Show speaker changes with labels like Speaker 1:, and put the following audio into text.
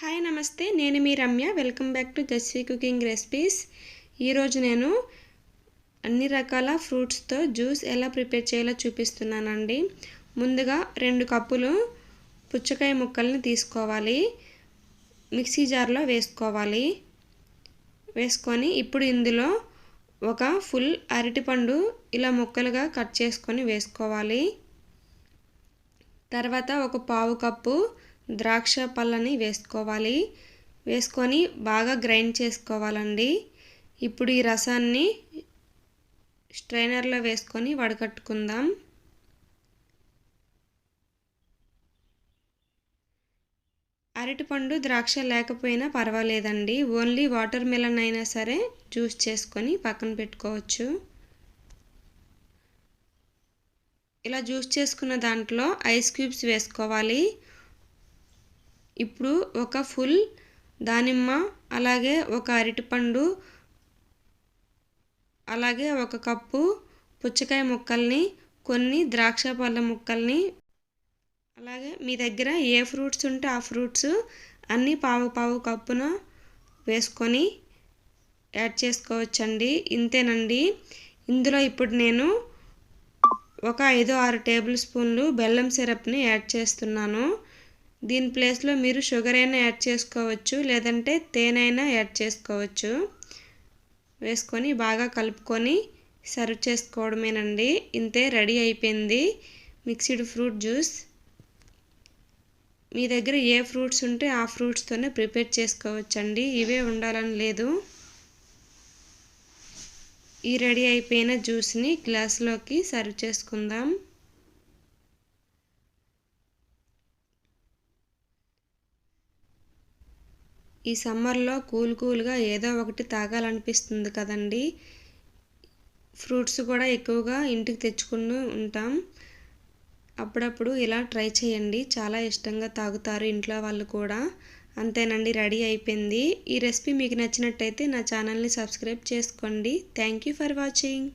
Speaker 1: Hi నమస్తే. నేను మీ Ramya. Welcome back to Jasvi cooking recipes. ఈరోజు నేను అన్ని రకాల ఫ్రూట్స్తో జ్యూస్ ఎలా ప్రిపేర్ చేయాలో చూపిస్తున్నానండి. ముందుగా రెండు కప్పులు పుచ్చకాయ ముక్కల్ని తీసుకోవాలి. మిక్సీ జార్లో వేసుకోవాలి. వేసుకొని ఇప్పుడు ఇందులో ఒక ఫుల్ అరటిపండు ఇలా ముక్కలుగా కట్ చేసుకొని వేసుకోవాలి. తర్వాత ఒక పావు కప్పు ద్రాక్ష పళ్ళని వేసుకోవాలి. వేసుకొని బాగా గ్రైండ్ చేసుకోవాలండి. ఇప్పుడు ఈ రసాన్ని స్ట్రైనర్లో వేసుకొని వడకట్టుకుందాం. అరటిపండు ద్రాక్ష లేకపోయినా పర్వాలేదండి. ఓన్లీ వాటర్ మిలన్ అయినా సరే జ్యూస్ చేసుకొని పక్కన పెట్టుకోవచ్చు. ఇలా జ్యూస్ చేసుకున్న దాంట్లో ఐస్ క్యూబ్స్ వేసుకోవాలి. ఇప్పుడు ఒక ఫుల్ దానిమ్మ అలాగే ఒక అరటిపండు అలాగే ఒక కప్పు పుచ్చకాయ ముక్కల్ని కొన్ని ద్రాక్ష పళ్ళ ముక్కల్ని అలాగే మీ దగ్గర ఏ ఫ్రూట్స్ ఉంటే ఆ ఫ్రూట్స్ అన్నీ పావు పావు కప్పున వేసుకొని యాడ్ చేసుకోవచ్చండి. ఇంతేనండి. ఇందులో ఇప్పుడు నేను ఒక ఐదు ఆరు టేబుల్ స్పూన్లు బెల్లం సిరప్ని యాడ్ చేస్తున్నాను. దీని ప్లేస్లో మీరు షుగర్ అయినా యాడ్ చేసుకోవచ్చు లేదంటే తేనైనా యాడ్ చేసుకోవచ్చు. వేసుకొని బాగా కలుపుకొని సర్వ్ చేసుకోవడమేనండి. ఇంతే రెడీ అయిపోయింది. Mixed fruit juice. మీ దగ్గర ఏ ఫ్రూట్స్ ఉంటే ఆ ఫ్రూట్స్తోనే ప్రిపేర్ చేసుకోవచ్చండి. ఇవే ఉండాలని లేదు. ఈ రెడీ అయిపోయిన జ్యూస్ని గ్లాస్లోకి సర్వ్ చేసుకుందాం. ఈ సమ్మర్లో కూల్ కూల్గా ఏదో ఒకటి తాగాలనిపిస్తుంది కదండి. ఫ్రూట్స్ కూడా ఎక్కువగా ఇంటికి తెచ్చుకుని ఉంటాం. అప్పుడప్పుడు ఇలా ట్రై చేయండి. చాలా ఇష్టంగా తాగుతారు ఇంట్లో వాళ్ళు కూడా. అంతేనండి రెడీ అయిపోయింది. ఈ రెసిపీ మీకు నచ్చినట్టయితే నా ఛానల్ని సబ్స్క్రైబ్ చేసుకోండి. Thank you for watching.